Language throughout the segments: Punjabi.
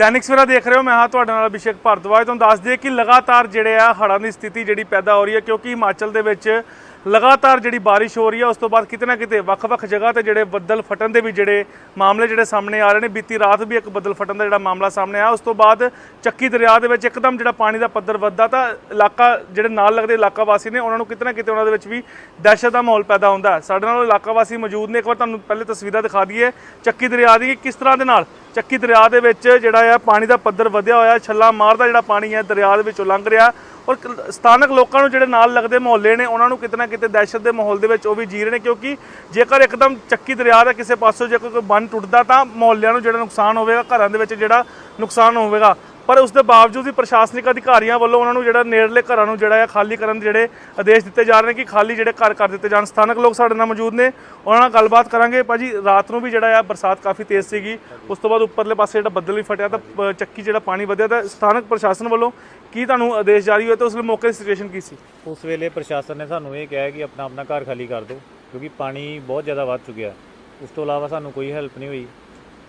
ਦੈਨਿਕ ਸਵੇਰਾ ਦੇਖ ਰਹੇ ਹੋ, ਮੈਂ ਹਾਂ ਤੁਹਾਡੇ ਨਾਲ ਅਭਿਸ਼ੇਕ ਭਾਰਦਵਾਜ। ਤੁਹਾਨੂੰ ਦੱਸ ਦਈਏ ਕਿ ਲਗਾਤਾਰ ਜਿਹੜੇ ਆ ਹੜ੍ਹਾਂ ਦੀ ਸਥਿਤੀ ਜਿਹੜੀ ਪੈਦਾ ਹੋ ਰਹੀ ਹੈ, ਕਿਉਂਕਿ ਹਿਮਾਚਲ ਦੇ ਵਿੱਚ ਲਗਾਤਾਰ ਜਿਹੜੀ ਬਾਰਿਸ਼ ਹੋ ਰਹੀ ਹੈ, ਉਸ ਤੋਂ ਬਾਅਦ ਕਿਤੇ ਨਾ ਕਿਤੇ ਵੱਖ-ਵੱਖ ਜਗ੍ਹਾ ਤੇ ਜਿਹੜੇ ਬੱਦਲ ਫਟਣ ਦੇ ਵੀ ਜਿਹੜੇ ਮਾਮਲੇ ਜਿਹੜੇ ਸਾਹਮਣੇ ਆ ਰਹੇ ਨੇ, ਬੀਤੀ ਰਾਤ ਵੀ ਇੱਕ ਬੱਦਲ ਫਟਣ ਦਾ ਜਿਹੜਾ ਮਾਮਲਾ ਸਾਹਮਣੇ ਆਇਆ। ਉਸ ਤੋਂ ਬਾਅਦ ਚੱਕੀ ਦਰਿਆ ਦੇ ਵਿੱਚ ਇੱਕਦਮ ਜਿਹੜਾ ਪਾਣੀ ਦਾ ਪੱਧਰ ਵੱਧਦਾ, ਤਾਂ ਇਲਾਕਾ ਜਿਹੜੇ ਨਾਲ ਲੱਗਦੇ ਇਲਾਕਾ ਵਾਸੀ ਨੇ, ਉਹਨਾਂ ਨੂੰ ਕਿਤੇ ਨਾ ਕਿਤੇ ਉਹਨਾਂ ਦੇ ਵਿੱਚ ਵੀ ਦਹਿਸ਼ਤ ਦਾ ਮਾਹੌਲ ਪੈਦਾ ਹੁੰਦਾ ਸਾਡੇ ਨਾਲ ਇਲਾਕਾ ਵਾਸੀ ਮੌਜੂਦ ਨੇ। ਇੱਕ ਵਾਰ ਤੁਹਾਨੂੰ ਪਹਿਲੇ ਤਸਵੀਰਾਂ ਦਿਖਾ ਦਈਏ ਚੱਕੀ ਦਰਿਆ ਦੀ ਕਿਸ ਤਰ੍ਹਾਂ ਦੇ ਨਾਲ ਚੱਕੀ ਦਰਿਆ ਦੇ ਵਿੱਚ ਜਿਹੜਾ ਆ, ਪਾਣੀ ਦਾ ਪੱਧਰ ਵਧਿਆ ਹੋਇਆ, ਛੱਲਾ ਮਾਰਦਾ ਜਿਹੜਾ ਪਾਣੀ ਹੈ ਦਰਿਆ ਦੇ ਵਿੱਚੋਂ ਲੰਘ ਰਿਹਾ। ਔਰ ਸਥਾਨਕ ਲੋਕਾਂ ਨੂੰ ਜਿਹੜੇ ਨਾਲ ਲੱਗਦੇ ਮੁਹੱਲੇ ਨੇ, ਉਹਨਾਂ ਨੂੰ ਕਿਤੇ ਨਾ ਕਿਤੇ ਦਹਿਸ਼ਤ ਦੇ ਮਾਹੌਲ ਦੇ ਵਿੱਚ ਉਹ ਵੀ ਜੀ ਰਹੇ ਨੇ, ਕਿਉਂਕਿ ਜੇਕਰ ਇੱਕਦਮ ਚੱਕੀ ਦਰਿਆ ਦਾ ਕਿਸੇ ਪਾਸੋਂ ਜੇ ਕੋਈ ਬੰਨ ਟੁੱਟਦਾ ਤਾਂ ਮੁਹੱਲਿਆਂ ਨੂੰ ਜਿਹੜਾ ਨੁਕਸਾਨ ਹੋਵੇਗਾ, ਘਰਾਂ ਦੇ ਵਿੱਚ ਜਿਹੜਾ ਨੁਕਸਾਨ ਹੋਵੇਗਾ। ਪਰ ਉਸ ਦੇ ਬਾਵਜੂਦ ਵੀ ਪ੍ਰਸ਼ਾਸਨਿਕ ਅਧਿਕਾਰੀਆਂ ਵੱਲੋਂ ਉਹਨਾਂ ਨੂੰ ਜਿਹੜਾ ਨੇੜਲੇ ਘਰਾਂ ਨੂੰ ਜਿਹੜਾ ਹੈ ਖਾਲੀ ਕਰਨ ਦੇ ਜਿਹੜੇ ਆਦੇਸ਼ ਦਿੱਤੇ ਜਾ ਰਹੇ ਨੇ ਕਿ ਖਾਲੀ ਜਿਹੜੇ ਘਰ ਕਰ ਦਿੱਤੇ ਜਾਣ। ਸਥਾਨਕ ਲੋਕ ਸਾਡੇ ਨਾਲ ਮੌਜੂਦ ਨੇ। ਉਹਨਾਂ ਨਾਲ ਗੱਲਬਾਤ ਕਰਾਂਗੇ। ਭਾਜੀ, ਰਾਤ ਨੂੰ ਵੀ ਜਿਹੜਾ ਆ ਬਰਸਾਤ ਕਾਫੀ ਤੇਜ਼ ਸੀਗੀ। ਉਸ ਤੋਂ ਬਾਅਦ ਉੱਪਰਲੇ ਪਾਸੇ ਜਿਹੜਾ ਬੱਦਲ ਵੀ ਫਟਿਆ ਤਾਂ ਪ- ਚੱਕੀ ਜਿਹੜਾ ਪਾਣੀ ਵਧਿਆ ਤਾਂ ਸਥਾਨਕ ਪ੍ਰਸ਼ਾਸਨ ਵੱਲੋਂ ਕੀ ਤੁਹਾਨੂੰ ਆਦੇਸ਼ ਜਾਰੀ ਹੋਇਆ ਤਾਂ ਉਸ ਵੇਲੇ ਮੌਕੇ ਦੀ ਸਿਚੁਏਸ਼ਨ ਕੀ ਸੀ? ਉਸ ਵੇਲੇ ਪ੍ਰਸ਼ਾਸਨ ਨੇ ਸਾਨੂੰ ਇਹ ਕਿਹਾ ਕਿ ਆਪਣਾ ਆਪਣਾ ਘਰ ਖਾਲੀ ਕਰ ਦਿਓ, ਕਿਉਂਕਿ ਪਾਣੀ ਬਹੁਤ ਜ਼ਿਆਦਾ ਵੱਧ ਚੁੱਕਿਆ। ਉਸ ਤੋਂ ਇਲਾਵਾ ਸਾਨੂੰ ਕੋਈ ਹੈਲਪ ਨਹੀਂ ਹੋਈ।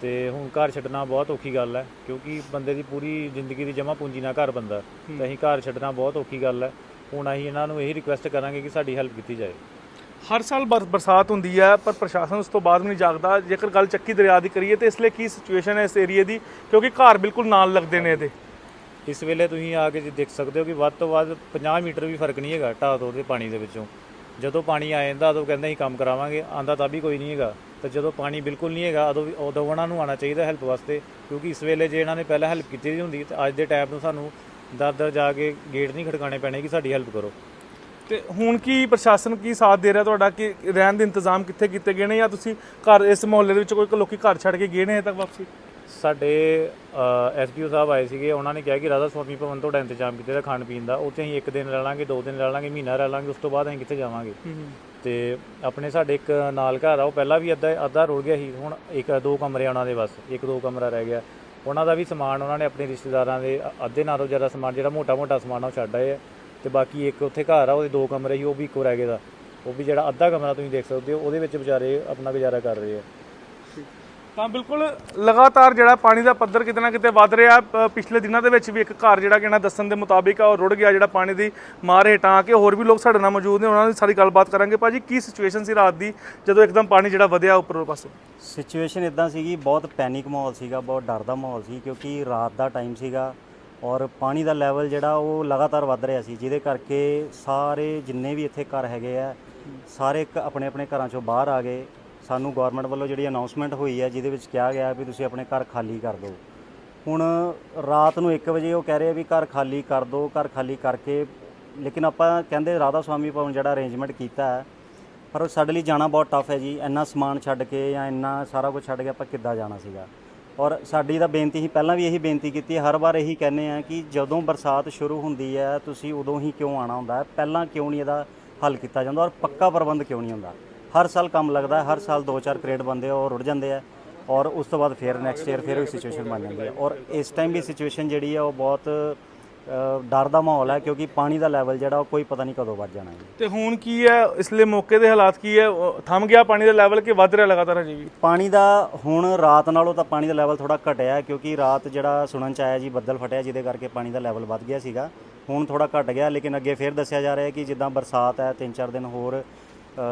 ਤੇ ਹੁਣ ਘਰ ਛੱਡਣਾ ਬਹੁਤ ਔਖੀ ਗੱਲ ਹੈ ਕਿਉਂਕਿ ਬੰਦੇ ਦੀ ਪੂਰੀ ਜ਼ਿੰਦਗੀ ਦੀ ਜਮ੍ਹਾਂ ਪੂੰਜੀ ਨਾਲ ਘਰ ਬੰਦਾ ਤੇ ਅਸੀਂ ਘਰ ਛੱਡਣਾ ਬਹੁਤ ਔਖੀ ਗੱਲ ਹੈ। ਹੁਣ ਅਸੀਂ ਇਹਨਾਂ ਨੂੰ ਇਹੀ ਰਿਕੁਐਸਟ ਕਰਾਂਗੇ ਕਿ ਸਾਡੀ ਹੈਲਪ ਕੀਤੀ ਜਾਏ। ਹਰ ਸਾਲ ਬਰ- ਬਰਸਾਤ ਹੁੰਦੀ ਹੈ ਪਰ ਪ੍ਰਸ਼ਾਸਨ ਉਸ ਤੋਂ ਬਾਅਦ ਵੀ ਨਹੀਂ ਜਾਗਦਾ। ਜੇਕਰ ਗੱਲ ਚੱਕੀ ਦਰਿਆ ਦੀ ਕਰੀਏ ਤੇ ਇਸ ਲਈ ਕੀ ਸਿਚੁਏਸ਼ਨ ਹੈ ਇਸ ਏਰੀਏ ਦੀ? ਕਿਉਂਕਿ ਘਰ ਬਿਲਕੁਲ ਨਾਲ ਲੱਗਦੇ ਨੇ ਇਹਦੇ। ਇਸ ਵੇਲੇ ਤੁਸੀਂ ਆ ਕੇ ਜੀ ਦੇਖ ਸਕਦੇ ਹੋ ਕਿ ਵੱਧ ਤੋਂ ਵੱਧ 50 ਮੀਟਰ ਵੀ ਫ਼ਰਕ ਨਹੀਂ ਹੈਗਾ ਢਾਹ ਤੋਂ ਦੇ ਪਾਣੀ ਦੇ ਵਿੱਚੋਂ। ਜਦੋਂ ਪਾਣੀ ਆ ਜਾਂਦਾ ਉਦੋਂ ਕਹਿੰਦੇ ਅਸੀਂ ਕੰਮ ਕਰਾਵਾਂਗੇ ਆਂਦਾ ਤਾਂ ਵੀ ਕੋਈ ਨਹੀਂ ਹੈਗਾ। ਤੇ ਜਦੋਂ ਪਾਣੀ ਬਿਲਕੁਲ ਨਹੀਂ ਹੈਗਾ, ਉਦੋਂ ਉਦੋਂ ਉਹਨਾਂ ਨੂੰ ਆਉਣਾ ਚਾਹੀਦਾ ਹੈਲਪ ਵਾਸਤੇ, ਕਿਉਂਕਿ ਇਸ ਵੇਲੇ ਜੇ ਇਹਨਾਂ ਨੇ ਪਹਿਲਾਂ ਹੈਲਪ ਕੀਤੀ ਦੀ ਹੁੰਦੀ, ਤੇ ਅੱਜ ਦੇ ਟਾਈਮ ਨੂੰ ਸਾਨੂੰ ਦਰ ਦਰ ਜਾ ਕੇ ਗੇਟ ਨਹੀਂ ਖੜਕਾਣੇ ਪੈਣੇ ਕਿ ਸਾਡੀ ਹੈਲਪ ਕਰੋ। ਤੇ ਹੁਣ ਕੀ ਪ੍ਰਸ਼ਾਸਨ ਕੀ ਸਾਥ ਦੇ ਰਿਹਾ ਤੁਹਾਡਾ? ਕਿ ਰਹਿਣ ਦੇ ਇੰਤਜ਼ਾਮ ਕਿੱਥੇ ਕੀਤੇ ਗਏ ਨੇ ਜਾਂ ਤੁਸੀਂ ਘਰ ਇਸ ਮੁਹੱਲੇ ਦੇ ਵਿੱਚ ਕੋਈ ਲੋਕੀ ਘਰ ਛੱਡ ਕੇ ਗਏ ਨੇ ਹਜੇ ਤੱਕ ਵਾਪਸੀ? ਸਾਡੇ ਐਸਪੀਓ ਸਾਹਿਬ ਆਏ ਸੀਗੇ ਉਹਨਾਂ ਨੇ ਕਿਹਾ ਕਿ ਰਾਧਾ ਸਵਾਮੀ ਭਵਨ ਤੁਹਾਡਾ ਇੰਤਜ਼ਾਮ ਕੀਤੇ ਦਾ ਖਾਣ ਪੀਣ ਦਾ। ਉੱਥੇ ਅਸੀਂ ਇੱਕ ਦਿਨ ਰਹਿ ਲਾਂਗੇ ਦੋ ਦਿਨ ਰਹਿ ਲਾਂਗੇ ਮਹੀਨਾ ਰਹਿ ਲਾਂਗੇ ਉਸ ਤੋਂ ਬਾਅਦ ਅਸੀਂ ਕਿੱਥੇ ਜਾਵਾਂਗੇ। ਤੇ ਆਪਣੇ ਸਾਡੇ ਇੱਕ ਨਾਲ ਘਰ ਆ ਉਹ ਪਹਿਲਾਂ ਵੀ ਅੱਧਾ ਅੱਧਾ ਰੁੜ ਗਿਆ ਸੀ ਹੁਣ ਇੱਕ ਦੋ ਕਮਰੇ ਉਹਨਾਂ ਦੇ ਬਸ ਇੱਕ ਦੋ ਕਮਰਾ ਰਹਿ ਗਿਆ। ਉਹਨਾਂ ਦਾ ਵੀ ਸਮਾਨ ਉਹਨਾਂ ਨੇ ਆਪਣੇ ਰਿਸ਼ਤੇਦਾਰਾਂ ਦੇ ਅੱਧੇ ਨਾਲੋਂ ਜ਼ਿਆਦਾ ਸਮਾਨ ਜਿਹੜਾ ਮੋਟਾ-ਮੋਟਾ ਸਮਾਨ ਉਹ ਛੱਡ ਆਏ ਆ। ਤੇ ਬਾਕੀ ਇੱਕ ਉੱਥੇ ਘਰ ਆ ਉਹਦੇ ਦੋ ਕਮਰੇ ਸੀ ਉਹ ਵੀ ਇੱਕੋ ਰਹਿ ਗਏ ਦਾ। ਉਹ ਵੀ ਜਿਹੜਾ ਅੱਧਾ ਕਮਰਾ ਤੁਸੀਂ ਦੇਖ ਸਕਦੇ ਹੋ ਉਹਦੇ ਵਿੱਚ ਵਿਚਾਰੇ ਆਪਣਾ ਗੁਜ਼ਾਰਾ ਕਰ ਰਹੇ ਆ। ਤਾਂ ਬਿਲਕੁਲ ਲਗਾਤਾਰ ਜਿਹੜਾ ਪਾਣੀ ਦਾ ਪੱਧਰ ਕਿਤੇ ਨਾ ਕਿਤੇ ਵੱਧ ਰਿਹਾ ਪਿਛਲੇ ਦਿਨਾਂ ਦੇ ਵਿੱਚ ਵੀ ਇੱਕ ਘਰ ਜਿਹੜਾ ਕਿ ਦੱਸਣ ਦੇ ਮੁਤਾਬਿਕ ਆ, ਉਹ ਰੁੜ ਗਿਆ ਜਿਹੜਾ ਪਾਣੀ ਦੀ ਮਾਰ ਹੇਠਾਂ ਆ ਕੇ। ਹੋਰ ਵੀ ਲੋਕ ਸਾਡੇ ਨਾਲ ਮੌਜੂਦ ਨੇ, ਉਹਨਾਂ ਦੀ ਸਾਰੀ ਗੱਲਬਾਤ ਕਰਾਂਗੇ। ਭਾਜੀ, ਕੀ ਸਿਚੁਏਸ਼ਨ ਸੀ ਰਾਤ ਦੀ ਜਦੋਂ ਇੱਕਦਮ ਪਾਣੀ ਜਿਹੜਾ ਵਧਿਆ ਉੱਪਰੋਂ ਪਾਸੇ? ਸਿਚੁਏਸ਼ਨ ਇਦਾਂ ਸੀਗੀ ਬਹੁਤ ਪੈਨਿਕ ਮਾਹੌਲ ਸੀਗਾ, ਬਹੁਤ ਡਰ ਦਾ ਮਾਹੌਲ ਸੀ ਕਿਉਂਕਿ ਰਾਤ ਦਾ ਟਾਈਮ ਸੀਗਾ ਔਰ ਪਾਣੀ ਦਾ ਲੈਵਲ ਜਿਹੜਾ ਉਹ ਲਗਾਤਾਰ ਵੱਧ ਰਿਹਾ ਸੀ, ਜਿਹਦੇ ਕਰਕੇ ਸਾਰੇ ਜਿੰਨੇ ਵੀ ਇੱਥੇ ਘਰ ਹੈਗੇ ਆ, ਸਾਰੇ ਆਪਣੇ ਆਪਣੇ ਘਰਾਂ ਚੋਂ ਬਾਹਰ ਆ ਗਏ। ਸਾਨੂੰ ਗਵਰਨਮੈਂਟ ਵੱਲੋਂ ਜਿਹੜੀ ਅਨਾਉਂਸਮੈਂਟ ਹੋਈ ਹੈ, ਜਿਹਦੇ ਵਿੱਚ ਕਿਹਾ ਗਿਆ ਵੀ ਤੁਸੀਂ ਆਪਣੇ ਘਰ ਖਾਲੀ ਕਰ ਦਿਓ। ਹੁਣ ਰਾਤ ਨੂੰ 1 ਵਜੇ ਉਹ ਕਹਿ ਰਹੇ ਆ ਵੀ ਘਰ ਖਾਲੀ ਕਰ ਦਿਓ, ਘਰ ਖਾਲੀ ਕਰਕੇ, ਲੇਕਿਨ ਆਪਾਂ ਕਹਿੰਦੇ ਰਾਧਾ ਸਵਾਮੀ ਭਵਨ ਜਿਹੜਾ ਅਰੇਂਜਮੈਂਟ ਕੀਤਾ ਹੈ, ਪਰ ਸਾਡੇ ਲਈ ਜਾਣਾ ਬਹੁਤ ਟਫ ਹੈ ਜੀ। ਇੰਨਾ ਸਮਾਨ ਛੱਡ ਕੇ ਜਾਂ ਇੰਨਾ ਸਾਰਾ ਕੁਝ ਛੱਡ ਕੇ ਆਪਾਂ ਕਿੱਦਾਂ ਜਾਣਾ ਸੀਗਾ? ਔਰ ਸਾਡੀ ਤਾਂ ਬੇਨਤੀ ਸੀ ਪਹਿਲਾਂ ਵੀ ਇਹੀ ਬੇਨਤੀ ਕੀਤੀ ਹਰ ਵਾਰ ਇਹੀ ਕਹਿੰਦੇ ਆ ਕਿ ਜਦੋਂ ਬਰਸਾਤ ਸ਼ੁਰੂ ਹੁੰਦੀ ਹੈ, ਤੁਸੀਂ ਉਦੋਂ ਹੀ ਕਿਉਂ ਆਣਾ ਹੁੰਦਾ ਪਹਿਲਾਂ ਕਿਉਂ ਨਹੀਂ ਇਹਦਾ ਹੱਲ ਕੀਤਾ ਜਾਂਦਾ ਔਰ ਪੱਕਾ ਪ੍ਰਬੰਧ ਕਿਉਂ ਨਹੀਂ ਹੁੰਦਾ? ਹਰ ਸਾਲ ਕੰਮ ਲੱਗਦਾ ਹੈ ਹਰ ਸਾਲ 2-4 ਕਰੇਟ ਬੰਦੇ ਉਹ ਰੁੜ ਜਾਂਦੇ ਆ ਔਰ ਉਸ ਤੋਂ ਬਾਅਦ ਫਿਰ ਨੈਕਸਟ ਈਅਰ ਫਿਰ ਉਹ ਸਿਚੁਏਸ਼ਨ ਬਣ ਜਾਂਦੀ ਹੈ। ਔਰ ਇਸ ਟਾਈਮ ਵੀ ਸਿਚੁਏਸ਼ਨ ਜਿਹੜੀ ਹੈ ਉਹ ਬਹੁਤ ਡਰ ਦਾ ਮਾਹੌਲ ਹੈ ਕਿਉਂਕਿ ਪਾਣੀ ਦਾ ਲੈਵਲ ਜਿਹੜਾ ਉਹ ਕੋਈ ਪਤਾ ਨਹੀਂ ਕਦੋਂ ਵੱਧ ਜਾਣਾ ਹੈ ਤੇ ਹੁਣ ਕੀ ਹੈ? ਇਸ ਲਈ ਮੌਕੇ ਦੇ ਹਾਲਾਤ ਕੀ ਹੈ? ਥੰਮ ਗਿਆ ਪਾਣੀ ਦਾ ਲੈਵਲ ਕਿ ਵੱਧ ਰਿਹਾ ਲਗਾਤਾਰ ਅਜੇ ਵੀ? ਪਾਣੀ ਦਾ ਹੁਣ ਰਾਤ ਨਾਲੋਂ ਤਾਂ ਪਾਣੀ ਦਾ ਲੈਵਲ ਥੋੜਾ ਘਟਿਆ ਹੈ ਕਿਉਂਕਿ ਰਾਤ ਜਿਹੜਾ ਸੁਣਨ ਚ ਆਇਆ ਜੀ ਬੱਦਲ ਫਟਿਆ ਜਿਹਦੇ ਕਰਕੇ ਪਾਣੀ ਦਾ ਲੈਵਲ ਵੱਧ ਗਿਆ ਸੀਗਾ। ਹੁਣ ਥੋੜਾ ਘਟ ਗਿਆ ਲੇਕਿਨ ਅੱਗੇ ਫੇਰ ਦੱਸਿਆ ਜਾ ਰਿਹਾ ਹੈ ਕਿ ਜਿੱਦਾਂ ਬਰਸਾਤ ਹੈ 3-4 ਦਿਨ ਹੋਰ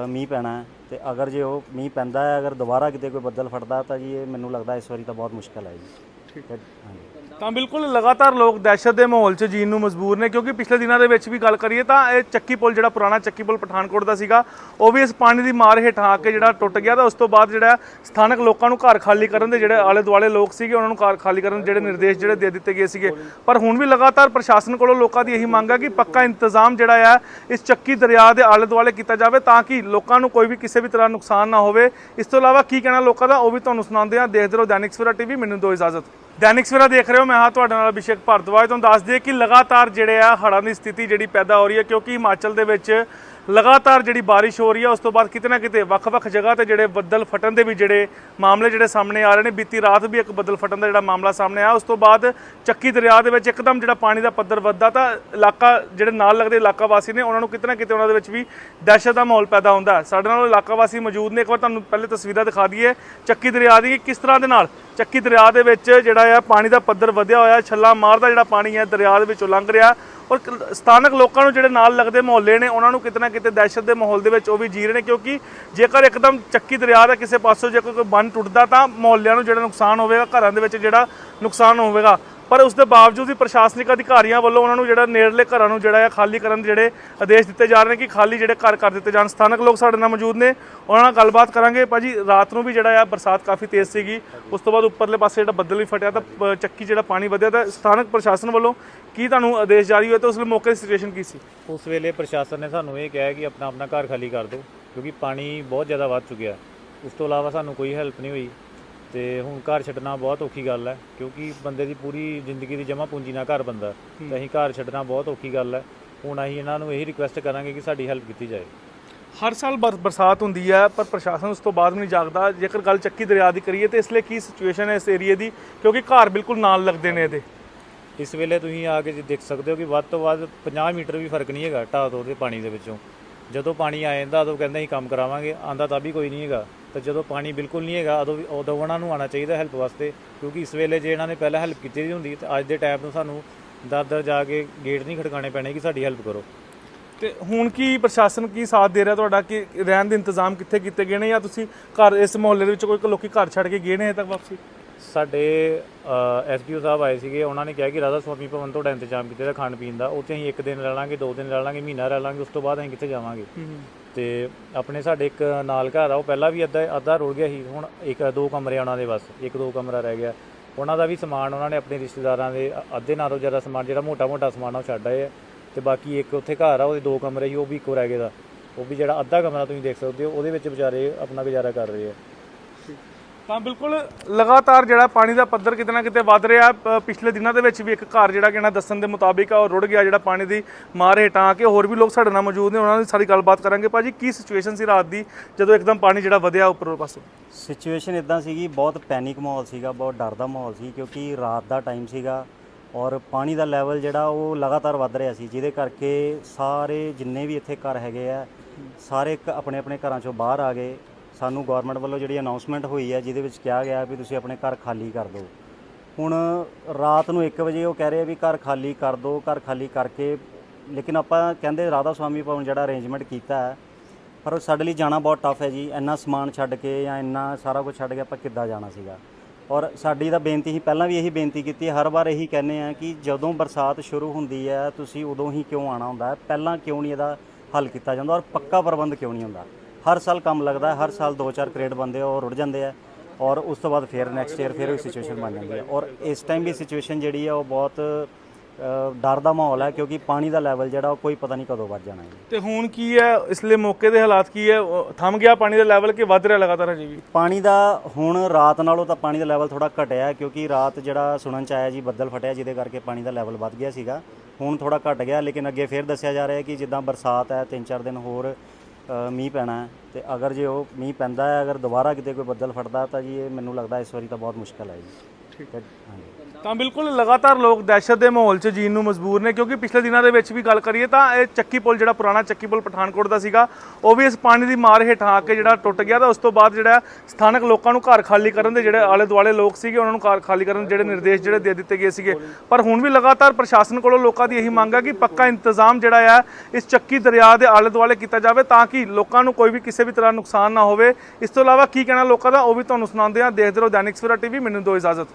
ਮੀਂਹ ਪੈਣਾ ਹੈ ਤੇ ਅਗਰ ਜੇ ਉਹ ਮੀਂਹ ਪੈਂਦਾ ਹੈ ਅਗਰ ਦੁਬਾਰਾ ਕਿਤੇ ਕੋਈ ਬੱਦਲ ਫਟਦਾ ਤਾਂ ਜੀ ਇਹ ਮੈਨੂੰ ਲੱਗਦਾ ਇਸ ਵਾਰੀ ਤਾਂ ਬਹੁਤ ਮੁਸ਼ਕਲ ਹੈ ਜੀ। ਠੀਕ ਹੈ। ਹਾਂਜੀ। ਤਾਂ ਬਿਲਕੁਲ ਲਗਾਤਾਰ ਲੋਕ ਦਹਿਸ਼ਤ ਦੇ ਮਾਹੌਲ 'ਚ ਜੀਣ ਨੂੰ ਮਜਬੂਰ ਨੇ, ਕਿਉਂਕਿ ਪਿਛਲੇ ਦਿਨਾਂ ਦੇ ਵਿੱਚ ਵੀ ਗੱਲ ਕਰੀਏ ਤਾਂ ਇਹ ਚੱਕੀ ਪੁਲ, ਜਿਹੜਾ ਪੁਰਾਣਾ ਚੱਕੀ ਪੁਲ ਪਠਾਨਕੋਟ ਦਾ ਸੀਗਾ, ਉਹ ਵੀ ਇਸ ਪਾਣੀ ਦੀ ਮਾਰ ਹੇਠਾਂ ਆ ਕੇ ਜਿਹੜਾ ਟੁੱਟ ਗਿਆ ਤਾਂ ਉਸ ਤੋਂ ਬਾਅਦ ਜਿਹੜਾ ਸਥਾਨਕ ਲੋਕਾਂ ਨੂੰ ਘਰ ਖਾਲੀ ਕਰਨ ਦੇ ਜਿਹੜੇ ਆਲੇ ਦੁਆਲੇ ਲੋਕ ਸੀਗੇ, ਉਹਨਾਂ ਨੂੰ ਘਰ ਖਾਲੀ ਕਰਨ ਦੇ ਜਿਹੜੇ ਨਿਰਦੇਸ਼ ਜਿਹੜੇ ਦੇ ਦਿੱਤੇ ਗਏ ਸੀਗੇ। ਪਰ ਹੁਣ ਵੀ ਲਗਾਤਾਰ ਪ੍ਰਸ਼ਾਸਨ ਕੋਲੋਂ ਲੋਕਾਂ ਦੀ ਇਹੀ ਮੰਗ ਹੈ ਕਿ ਪੱਕਾ ਇੰਤਜ਼ਾਮ ਜਿਹੜਾ ਆ, ਇਸ ਚੱਕੀ ਦਰਿਆ ਦੇ ਆਲੇ ਦੁਆਲੇ ਕੀਤਾ ਜਾਵੇ ਤਾਂ ਕਿ ਲੋਕਾਂ ਨੂੰ ਕੋਈ ਵੀ ਕਿਸੇ ਵੀ ਤਰ੍ਹਾਂ ਨੁਕਸਾਨ ਨਾ ਹੋਵੇ। ਇਸ ਤੋਂ ਇਲਾਵਾ ਕੀ ਕਹਿਣਾ ਲੋਕਾਂ ਦਾ, ਉਹ ਵੀ ਤੁਹਾਨੂੰ ਸੁਣਾਉਂਦੇ ਆ ਦੇਖਦੇ ਰਹੋ ਦੈਨਿਕ ਸਵੇਰਾ ਟੀਵੀ, ਮੈਨੂੰ ਦਿਓ ਇਜਾਜ਼ਤ। ਦੈਨਿਕ ਸਵੇਰਾ ਦੇਖ ਰਹੇ ਹੋ, ਮੈਂ ਹਾਂ ਤੁਹਾਡੇ ਨਾਲ ਅਭਿਸ਼ੇਕ ਭਾਰਦਵਾਜ। ਤੁਹਾਨੂੰ ਦੱਸ ਦਈਏ ਕਿ ਲਗਾਤਾਰ ਜਿਹੜੇ ਆ ਹੜ੍ਹਾਂ ਦੀ ਸਥਿਤੀ ਜਿਹੜੀ ਪੈਦਾ ਹੋ ਰਹੀ ਹੈ, ਕਿਉਂਕਿ ਹਿਮਾਚਲ ਦੇ ਵਿੱਚ ਲਗਾਤਾਰ ਜਿਹੜੀ ਬਾਰਿਸ਼ ਹੋ ਰਹੀ ਹੈ ਉਸ ਤੋਂ ਬਾਅਦ ਕਿਤੇ ਨਾ ਕਿਤੇ ਵੱਖ-ਵੱਖ ਜਗ੍ਹਾ ਤੇ ਜਿਹੜੇ ਬੱਦਲ ਫਟਣ ਦੇ ਵੀ ਜਿਹੜੇ ਮਾਮਲੇ ਜਿਹੜੇ ਸਾਹਮਣੇ ਆ ਰਹੇ ਨੇ, ਬੀਤੀ ਰਾਤ ਵੀ ਇੱਕ ਬੱਦਲ ਫਟਣ ਦਾ ਜਿਹੜਾ ਮਾਮਲਾ ਸਾਹਮਣੇ ਆਇਆ। ਉਸ ਤੋਂ ਬਾਅਦ ਚੱਕੀ ਦਰਿਆ ਦੇ ਵਿੱਚ ਇੱਕਦਮ ਜਿਹੜਾ ਪਾਣੀ ਦਾ ਪੱਧਰ ਵੱਧਦਾ, ਤਾਂ ਇਲਾਕਾ ਜਿਹੜੇ ਨਾਲ ਲੱਗਦੇ ਇਲਾਕਾ ਵਾਸੀ ਨੇ, ਉਹਨਾਂ ਨੂੰ ਕਿਤੇ ਨਾ ਕਿਤੇ ਉਹਨਾਂ ਦੇ ਵਿੱਚ ਵੀ ਦਹਿਸ਼ਤ ਦਾ ਮਾਹੌਲ ਪੈਦਾ ਹੁੰਦਾ ਸਾਡੇ ਨਾਲ ਇਲਾਕਾ ਵਾਸੀ ਮੌਜੂਦ ਨੇ, ਇੱਕ ਵਾਰ ਤੁਹਾਨੂੰ ਪਹਿਲੇ ਤਸਵੀਰਾਂ ਦਿਖਾ ਦਈਏ ਚੱਕੀ ਦਰਿਆ ਦੀ ਕਿਸ ਤਰ੍ਹਾਂ ਦੇ ਨਾਲ ਚੱਕੀ ਦਰਿਆ ਦੇ ਵਿੱਚ ਜਿਹੜਾ ਆ ਪਾਣੀ ਦਾ ਪੱਧਰ ਵਧਿਆ ਹੋਇਆ, ਛੱਲਾ ਮਾਰਦਾ ਜਿਹੜਾ ਪਾਣੀ ਹੈ ਦਰਿਆ ਦੇ ਵਿੱਚੋਂ ਲੰਘ ਰਿਹਾ। ਔਰ ਸਥਾਨਕ ਲੋਕਾਂ ਨੂੰ ਜਿਹੜੇ ਨਾਲ ਲੱਗਦੇ ਮੁਹੱਲੇ ਨੇ, ਉਹਨਾਂ ਨੂੰ ਕਿਤੇ ਨਾ ਕਿਤੇ ਦਹਿਸ਼ਤ ਦੇ ਮਾਹੌਲ ਦੇ ਵਿੱਚ ਉਹ ਵੀ ਜੀ ਰਹੇ ਨੇ, ਕਿਉਂਕਿ ਜੇਕਰ ਇੱਕਦਮ ਚੱਕੀ ਦਰਿਆ ਦਾ ਕਿਸੇ ਪਾਸੋਂ ਜੇਕਰ ਕੋਈ ਬੰਨ ਟੁੱਟਦਾ ਤਾਂ ਮੁਹੱਲਿਆਂ ਨੂੰ ਜਿਹੜਾ ਨੁਕਸਾਨ ਹੋਵੇਗਾ, ਘਰਾਂ ਦੇ ਵਿੱਚ ਜਿਹੜਾ ਨੁਕਸਾਨ ਹੋਵੇਗਾ। ਪਰ ਉਸ ਦੇ ਬਾਵਜੂਦ ਵੀ ਪ੍ਰਸ਼ਾਸਨਿਕ ਅਧਿਕਾਰੀਆਂ ਵੱਲੋਂ ਉਹਨਾਂ ਨੂੰ ਜਿਹੜਾ ਨੇੜਲੇ ਘਰਾਂ ਨੂੰ ਜਿਹੜਾ ਹੈ ਖਾਲੀ ਕਰਨ ਦੇ ਜਿਹੜੇ ਆਦੇਸ਼ ਦਿੱਤੇ ਜਾ ਰਹੇ ਨੇ ਕਿ ਖਾਲੀ ਜਿਹੜੇ ਘਰ ਕਰ ਦਿੱਤੇ ਜਾਣ। ਸਥਾਨਕ ਲੋਕ ਸਾਡੇ ਨਾਲ ਮੌਜੂਦ ਨੇ, ਉਹਨਾਂ ਨਾਲ ਗੱਲਬਾਤ ਕਰਾਂਗੇ। ਭਾਜੀ, ਰਾਤ ਨੂੰ ਵੀ ਜਿਹੜਾ ਆ ਬਰਸਾਤ ਕਾਫੀ ਤੇਜ਼ ਸੀਗੀ। ਉਸ ਤੋਂ ਬਾਅਦ ਉੱਪਰਲੇ ਪਾਸੇ ਜਿਹੜਾ ਬੱਦਲ ਵੀ ਫਟਿਆ ਤਾਂ ਪ- ਚੱਕੀ ਜਿਹੜਾ ਪਾਣੀ ਵਧਿਆ ਤਾਂ ਸਥਾਨਕ ਪ੍ਰਸ਼ਾਸਨ ਵੱਲੋਂ ਕੀ ਤੁਹਾਨੂੰ ਆਦੇਸ਼ ਜਾਰੀ ਹੋਏ ਤਾਂ ਉਸ ਵੇਲੇ ਮੌਕੇ ਦੀ ਸਿਚੁਏਸ਼ਨ ਕੀ ਸੀ? ਉਸ ਵੇਲੇ ਪ੍ਰਸ਼ਾਸਨ ਨੇ ਸਾਨੂੰ ਇਹ ਕਿਹਾ ਕਿ ਆਪਣਾ ਆਪਣਾ ਘਰ ਖਾਲੀ ਕਰ ਦਿਓ ਕਿਉਂਕਿ ਪਾਣੀ ਬਹੁਤ ਜ਼ਿਆਦਾ ਵੱਧ ਚੁੱਕਿਆ ਉਸ ਤੋਂ ਇਲਾਵਾ ਸਾਨੂੰ ਕੋਈ ਹੈਲਪ ਨਹੀਂ ਹੋਈ ਤੇ ਹੁਣ ਘਰ ਛੱਡਣਾ ਬਹੁਤ ਔਖੀ ਗੱਲ ਹੈ ਕਿਉਂਕਿ ਬੰਦੇ ਦੀ ਪੂਰੀ ਜ਼ਿੰਦਗੀ ਦੀ ਜਮ੍ਹਾਂ ਪੂੰਜੀ ਨਾਲ ਘਰ ਬੰਦਾ ਤੇ ਅਸੀਂ ਘਰ ਛੱਡਣਾ ਬਹੁਤ ਔਖੀ ਗੱਲ ਹੈ। ਹੁਣ ਅਸੀਂ ਇਹਨਾਂ ਨੂੰ ਇਹੀ ਰਿਕੁਐਸਟ ਕਰਾਂਗੇ ਕਿ ਸਾਡੀ ਹੈਲਪ ਕੀਤੀ ਜਾਏ। ਹਰ ਸਾਲ ਬਰ- ਬਰਸਾਤ ਹੁੰਦੀ ਹੈ ਪਰ ਪ੍ਰਸ਼ਾਸਨ ਉਸ ਤੋਂ ਬਾਅਦ ਵੀ ਨਹੀਂ ਜਾਗਦਾ। ਜੇਕਰ ਗੱਲ ਚੱਕੀ ਦਰਿਆ ਦੀ ਕਰੀਏ ਤੇ ਇਸ ਲਈ ਕੀ ਸਿਚੁਏਸ਼ਨ ਹੈ ਇਸ ਏਰੀਏ ਦੀ? ਕਿਉਂਕਿ ਘਰ ਬਿਲਕੁਲ ਨਾਲ ਲੱਗਦੇ ਨੇ ਇਹਦੇ। ਇਸ ਵੇਲੇ ਤੁਸੀਂ ਆ ਕੇ ਜੀ ਦੇਖ ਸਕਦੇ ਹੋ ਕਿ ਵੱਧ ਤੋਂ ਵੱਧ 50 ਮੀਟਰ ਵੀ ਫ਼ਰਕ ਨਹੀਂ ਹੈਗਾ ਢਾਹ ਤੋਂ ਤੇ ਪਾਣੀ ਦੇ ਵਿੱਚੋਂ। ਜਦੋਂ ਪਾਣੀ ਆ ਜਾਂਦਾ, ਉਦੋਂ ਕਹਿੰਦੇ ਅਸੀਂ ਕੰਮ ਕਰਾਵਾਂਗੇ, ਆਂਦਾ ਤਾਂ ਵੀ ਕੋਈ ਨਹੀਂ ਹੈਗਾ। ਤੇ ਜਦੋਂ ਪਾਣੀ ਬਿਲਕੁਲ ਨਹੀਂ ਹੈਗਾ, ਉਦੋਂ ਉਦੋਂ ਉਹਨਾਂ ਨੂੰ ਆਉਣਾ ਚਾਹੀਦਾ ਹੈਲਪ ਵਾਸਤੇ, ਕਿਉਂਕਿ ਇਸ ਵੇਲੇ ਜੇ ਇਹਨਾਂ ਨੇ ਪਹਿਲਾਂ ਹੈਲਪ ਕੀਤੀ ਦੀ ਹੁੰਦੀ, ਤੇ ਅੱਜ ਦੇ ਟਾਈਮ ਨੂੰ ਸਾਨੂੰ ਦਰ ਦਰ ਜਾ ਕੇ ਗੇਟ ਨਹੀਂ ਖੜਕਾਣੇ ਪੈਣੇ ਕਿ ਸਾਡੀ ਹੈਲਪ ਕਰੋ। ਤੇ ਹੁਣ ਕੀ ਪ੍ਰਸ਼ਾਸਨ ਕੀ ਸਾਥ ਦੇ ਰਿਹਾ ਤੁਹਾਡਾ? ਕਿ ਰਹਿਣ ਦੇ ਇੰਤਜ਼ਾਮ ਕਿੱਥੇ ਕੀਤੇ ਗਏ ਨੇ ਜਾਂ ਤੁਸੀਂ ਘਰ ਇਸ ਮੁਹੱਲੇ ਦੇ ਵਿੱਚ ਕੋਈ ਲੋਕੀ ਘਰ ਛੱਡ ਕੇ ਗਏ ਨੇ ਹਜੇ ਤੱਕ ਵਾਪਸੀ? ਸਾਡੇ ਐਸਡੀਓ ਸਾਹਿਬ ਆਏ ਸੀਗੇ ਉਹਨਾਂ ਨੇ ਕਿਹਾ ਕਿ ਰਾਧਾ ਸਵਾਮੀ ਭਵਨ ਤੁਹਾਡਾ ਇੰਤਜ਼ਾਮ ਕੀਤਾ ਦਾ ਖਾਣ ਪੀਣ ਦਾ ਉੱਥੇ ਅਸੀਂ ਇੱਕ ਦਿਨ ਰਹਿ ਲਾਂਗੇ ਦੋ ਦਿਨ ਰਹਿ ਲਾਂਗੇ ਮਹੀਨਾ ਰਹਿ ਲਾਂਗੇ ਉਸ ਤੋਂ ਬਾਅਦ ਅਸੀਂ ਕਿੱਥੇ ਜਾਵਾਂਗੇ। ਤੇ ਆਪਣੇ ਸਾਡੇ ਇੱਕ ਨਾਲ ਘਰ ਆ ਉਹ ਪਹਿਲਾਂ ਵੀ ਅੱਧਾ ਅੱਧਾ ਰੁੜ ਗਿਆ ਸੀ ਹੁਣ ਇੱਕ ਦੋ ਕਮਰੇ ਉਹਨਾਂ ਦੇ ਬਸ ਇੱਕ ਦੋ ਕਮਰਾ ਰਹਿ ਗਿਆ। ਉਹਨਾਂ ਦਾ ਵੀ ਸਮਾਨ ਉਹਨਾਂ ਨੇ ਆਪਣੇ ਰਿਸ਼ਤੇਦਾਰਾਂ ਦੇ ਅੱਧੇ ਨਾਲੋਂ ਜ਼ਿਆਦਾ ਸਮਾਨ ਜਿਹੜਾ ਮੋਟਾ ਮੋਟਾ ਸਮਾਨ ਆ ਉਹ ਛੱਡ ਆਏ ਤੇ ਬਾਕੀ ਇੱਕ ਉੱਥੇ ਘਰ ਆ ਉਹਦੇ ਦੋ ਕਮਰੇ ਸੀ ਉਹ ਵੀ ਇੱਕੋ ਰਹਿ ਗਏ ਦਾ। ਉਹ ਵੀ ਜਿਹੜਾ ਅੱਧਾ ਕਮਰਾ ਤੁਸੀਂ ਦੇਖ ਸਕਦੇ ਹੋ ਉਹਦੇ ਵਿੱਚ ਵਿਚਾਰੇ ਆਪਣਾ ਗੁਜ਼ਾਰਾ ਕਰ ਰਹੇ ਆ। ਤਾਂ ਬਿਲਕੁਲ ਲਗਾਤਾਰ ਜਿਹੜਾ ਪਾਣੀ ਦਾ ਪੱਧਰ ਕਿਤੇ ਨਾ ਕਿਤੇ ਵੱਧ ਰਿਹਾ ਪਿਛਲੇ ਦਿਨਾਂ ਦੇ ਵਿੱਚ ਵੀ ਇੱਕ ਘਰ ਜਿਹੜਾ ਕਿ ਦੱਸਣ ਦੇ ਮੁਤਾਬਿਕ ਆ, ਉਹ ਰੁੜ ਗਿਆ ਜਿਹੜਾ ਪਾਣੀ ਦੀ ਮਾਰ ਹੇਠਾਂ ਆ ਕੇ। ਹੋਰ ਵੀ ਲੋਕ ਸਾਡੇ ਨਾਲ ਮੌਜੂਦ ਨੇ, ਉਹਨਾਂ ਨਾਲ ਸਾਰੀ ਗੱਲਬਾਤ ਕਰਾਂਗੇ। ਭਾਜੀ, ਕੀ ਸਿਚੁਏਸ਼ਨ ਸੀ ਰਾਤ ਦੀ ਜਦੋਂ ਇੱਕਦਮ ਪਾਣੀ ਜਿਹੜਾ ਵਧਿਆ ਉੱਪਰੋਂ ਪਾਸੋਂ? ਸਿਚੁਏਸ਼ਨ ਇਦਾਂ ਸੀਗੀ, ਬਹੁਤ ਪੈਨਿਕ ਮਾਹੌਲ ਸੀਗਾ, ਬਹੁਤ ਡਰ ਦਾ ਮਾਹੌਲ ਸੀ ਕਿਉਂਕਿ ਰਾਤ ਦਾ ਟਾਈਮ ਸੀਗਾ ਔਰ ਪਾਣੀ ਦਾ ਲੈਵਲ ਜਿਹੜਾ ਉਹ ਲਗਾਤਾਰ ਵੱਧ ਰਿਹਾ ਸੀ, ਜਿਹਦੇ ਕਰਕੇ ਸਾਰੇ ਜਿੰਨੇ ਵੀ ਇੱਥੇ ਘਰ ਹੈਗੇ ਆ, ਸਾਰੇ ਇੱਕ ਆਪਣੇ ਆਪਣੇ ਘਰਾਂ ਚੋਂ ਬਾਹਰ ਆ ਗਏ। ਸਾਨੂੰ ਗਵਰਨਮੈਂਟ ਵੱਲੋਂ ਜਿਹੜੀ ਅਨਾਉਂਸਮੈਂਟ ਹੋਈ ਹੈ, ਜਿਹਦੇ ਵਿੱਚ ਕਿਹਾ ਗਿਆ ਵੀ ਤੁਸੀਂ ਆਪਣੇ ਘਰ ਖਾਲੀ ਕਰ ਦਿਓ। ਹੁਣ ਰਾਤ ਨੂੰ 1 ਵਜੇ ਉਹ ਕਹਿ ਰਹੇ ਆ ਵੀ ਘਰ ਖਾਲੀ ਕਰ ਦਿਓ, ਘਰ ਖਾਲੀ ਕਰਕੇ, ਲੇਕਿਨ ਆਪਾਂ ਕਹਿੰਦੇ ਰਾਧਾ ਸਵਾਮੀ ਭਵਨ ਜਿਹੜਾ ਅਰੇਂਜਮੈਂਟ ਕੀਤਾ ਹੈ, ਪਰ ਉਹ ਸਾਡੇ ਲਈ ਜਾਣਾ ਬਹੁਤ ਟਫ ਹੈ ਜੀ। ਇੰਨਾ ਸਮਾਨ ਛੱਡ ਕੇ ਜਾਂ ਇੰਨਾ ਸਾਰਾ ਕੁਝ ਛੱਡ ਕੇ ਆਪਾਂ ਕਿੱਦਾਂ ਜਾਣਾ ਸੀਗਾ? ਔਰ ਸਾਡੀ ਤਾਂ ਬੇਨਤੀ ਹੀ ਪਹਿਲਾਂ ਵੀ ਇਹੀ ਬੇਨਤੀ ਕੀਤੀ ਹੈ, ਹਰ ਵਾਰ ਇਹੀ ਕਹਿੰਦੇ ਆ ਕਿ ਜਦੋਂ ਬਰਸਾਤ ਸ਼ੁਰੂ ਹੁੰਦੀ ਹੈ, ਤੁਸੀਂ ਉਦੋਂ ਹੀ ਕਿਉਂ ਆਣਾ ਹੁੰਦਾ ਪਹਿਲਾਂ ਕਿਉਂ ਨਹੀਂ ਇਹਦਾ ਹੱਲ ਕੀਤਾ ਜਾਂਦਾ ਔਰ ਪੱਕਾ ਪ੍ਰਬੰਧ ਕਿਉਂ ਨਹੀਂ ਹੁੰਦਾ? ਹਰ ਸਾਲ ਕੰਮ ਲੱਗਦਾ ਹਰ ਸਾਲ 2-4 ਕਰੇਟ ਬੰਦੇ ਉਹ ਰੁੜ ਜਾਂਦੇ ਆ ਔਰ ਉਸ ਤੋਂ ਬਾਅਦ ਫਿਰ ਨੈਕਸਟ ਈਅਰ ਫਿਰ ਉਹ ਸਿਚੁਏਸ਼ਨ ਬਣ ਜਾਂਦੀ ਹੈ। ਔਰ ਇਸ ਟਾਈਮ ਵੀ ਸਿਚੁਏਸ਼ਨ ਜਿਹੜੀ ਹੈ ਉਹ ਬਹੁਤ ਡਰ ਦਾ ਮਾਹੌਲ ਹੈ ਕਿਉਂਕਿ ਪਾਣੀ ਦਾ ਲੈਵਲ ਜਿਹੜਾ ਉਹ ਕੋਈ ਪਤਾ ਨਹੀਂ ਕਦੋਂ ਵੱਧ ਜਾਣਾ ਹੈ। ਤੇ ਹੁਣ ਕੀ ਹੈ? ਇਸ ਲਈ ਮੌਕੇ ਦੇ ਹਾਲਾਤ ਕੀ ਹੈ? ਥੰਮ ਗਿਆ ਪਾਣੀ ਦਾ ਲੈਵਲ ਕਿ ਵੱਧ ਰਿਹਾ ਲਗਾਤਾਰ ਹਜੇ ਵੀ? ਪਾਣੀ ਦਾ ਹੁਣ ਰਾਤ ਨਾਲੋਂ ਤਾਂ ਪਾਣੀ ਦਾ ਲੈਵਲ ਥੋੜਾ ਘਟਿਆ ਕਿਉਂਕਿ ਰਾਤ ਜਿਹੜਾ ਸੁਣਨ ਚ ਆਇਆ ਜੀ ਬੱਦਲ ਫਟਿਆ ਜਿਹਦੇ ਕਰਕੇ ਪਾਣੀ ਦਾ ਲੈਵਲ ਵੱਧ ਗਿਆ ਸੀਗਾ। ਹੁਣ ਥੋੜਾ ਘਟ ਗਿਆ ਲੇਕਿਨ ਅੱਗੇ ਫੇਰ ਦੱਸਿਆ ਜਾ ਰਿਹਾ ਹੈ ਕਿ ਜਿੱਦਾਂ ਬਰਸਾਤ ਹੈ 3-4 ਦਿਨ ਹੋਰ ਮੀਂਹ ਪੈਣਾ ਹੈ ਤੇ ਅਗਰ ਜੇ ਉਹ ਮੀਂਹ ਪੈਂਦਾ ਹੈ ਅਗਰ ਦੁਬਾਰਾ ਕਿਤੇ ਕੋਈ ਬੱਦਲ ਫਟਦਾ ਤਾਂ ਜੀ ਇਹ ਮੈਨੂੰ ਲੱਗਦਾ ਇਸ ਵਾਰੀ ਤਾਂ ਬਹੁਤ ਮੁਸ਼ਕਲ ਹੈ ਜੀ। ਠੀਕ। ਹੈ ਹਾਂਜੀ। ਤਾਂ ਬਿਲਕੁਲ ਲਗਾਤਾਰ ਲੋਕ ਦਹਿਸ਼ਤ ਦੇ ਮਾਹੌਲ 'ਚ ਜੀਣ ਨੂੰ ਮਜਬੂਰ ਨੇ, ਕਿਉਂਕਿ ਪਿਛਲੇ ਦਿਨਾਂ ਦੇ ਵਿੱਚ ਵੀ ਗੱਲ ਕਰੀਏ ਤਾਂ ਇਹ ਚੱਕੀ ਪੁਲ, ਜਿਹੜਾ ਪੁਰਾਣਾ ਚੱਕੀ ਪੁਲ ਪਠਾਨਕੋਟ ਦਾ ਸੀਗਾ, ਉਹ ਵੀ ਇਸ ਪਾਣੀ ਦੀ ਮਾਰ ਹੇਠਾਂ ਆ ਕੇ ਜਿਹੜਾ ਟੁੱਟ ਗਿਆ ਤਾਂ ਉਸ ਤੋਂ ਬਾਅਦ ਜਿਹੜਾ ਸਥਾਨਕ ਲੋਕਾਂ ਨੂੰ ਘਰ ਖਾਲੀ ਕਰਨ ਦੇ ਜਿਹੜੇ ਆਲੇ ਦੁਆਲੇ ਲੋਕ ਸੀਗੇ, ਉਹਨਾਂ ਨੂੰ ਘਰ ਖਾਲੀ ਕਰਨ ਦੇ ਜਿਹੜੇ ਨਿਰਦੇਸ਼ ਜਿਹੜੇ ਦੇ ਦਿੱਤੇ ਗਏ ਸੀਗੇ। ਪਰ ਹੁਣ ਵੀ ਲਗਾਤਾਰ ਪ੍ਰਸ਼ਾਸਨ ਕੋਲੋਂ ਲੋਕਾਂ ਦੀ ਇਹੀ ਮੰਗ ਹੈ ਕਿ ਪੱਕਾ ਇੰਤਜ਼ਾਮ ਜਿਹੜਾ ਆ, ਇਸ ਚੱਕੀ ਦਰਿਆ ਦੇ ਆਲੇ ਦੁਆਲੇ ਕੀਤਾ ਜਾਵੇ ਤਾਂ ਕਿ ਲੋਕਾਂ ਨੂੰ ਕੋਈ ਵੀ ਕਿਸੇ ਵੀ ਤਰ੍ਹਾਂ ਨੁਕਸਾਨ ਨਾ ਹੋਵੇ। ਇਸ ਤੋਂ ਇਲਾਵਾ ਕੀ ਕਹਿਣਾ ਲੋਕਾਂ ਦਾ, ਉਹ ਵੀ ਤੁਹਾਨੂੰ ਸੁਣਾਉਂਦੇ ਆ ਦੇਖਦੇ ਰਹੋ ਦੈਨਿਕ ਸਵੇਰਾ ਟੀਵੀ, ਮੈਨੂੰ ਦਿਓ ਇਜਾਜ਼ਤ।